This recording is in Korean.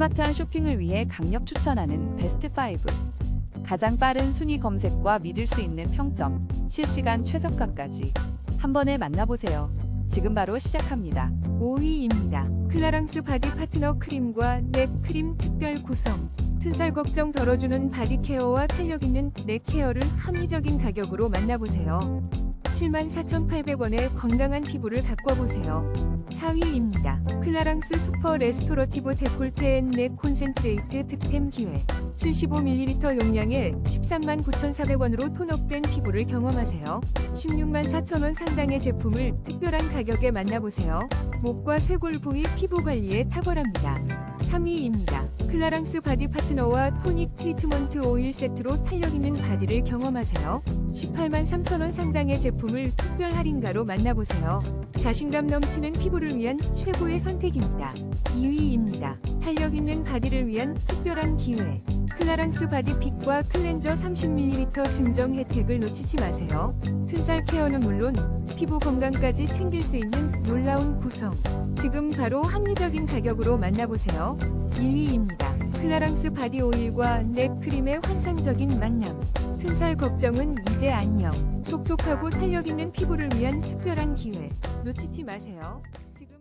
스마트한 쇼핑을 위해 강력 추천하는 베스트 5. 가장 빠른 순위 검색과 믿을 수 있는 평점, 실시간 최저가까지 한 번에 만나보세요. 지금 바로 시작합니다. 5위입니다. 클라랑스 바디 파트너 크림과 넥 크림 특별 구성. 튼살 걱정 덜어주는 바디 케어와 탄력 있는 넥 케어를 합리적인 가격으로 만나보세요. 74,800원의 건강한 피부를 바꿔보세요. 4위입니다. 클라랑스 슈퍼 레스토러티브 데콜테 앤넥 콘센트레이트 득템 기회. 75ml 용량에 13만 9,400원으로 톤업된 피부를 경험하세요. 16만 4천원 상당의 제품을 특별한 가격에 만나보세요. 목과 쇄골 부위 피부 관리에 탁월합니다. 3위입니다. 클라랑스 바디 파트너와 토닉 트리트먼트 오일 세트로 탄력 있는 바디를 경험하세요. 18만 3천원 상당의 제품을 특별 할인가로 만나보세요. 자신감 넘치는 피부를 위한 최고의 선택입니다. 2위입니다. 탄력 있는 바디를 위한 특별한 기회. 클라랑스 바디픽과 클렌저 30ml 증정 혜택을 놓치지 마세요. 튼살 케어는 물론 피부 건강까지 챙길 수 있는 놀라운 구성 지금 바로 합리적인 가격으로 만나보세요. 1위입니다. 클라랑스 바디 오일과 넷 크림의 환상적인 만남 튼살 걱정은 이제 안녕 촉촉하고 탄력있는 피부를 위한 특별한 기회 놓치지 마세요. 지금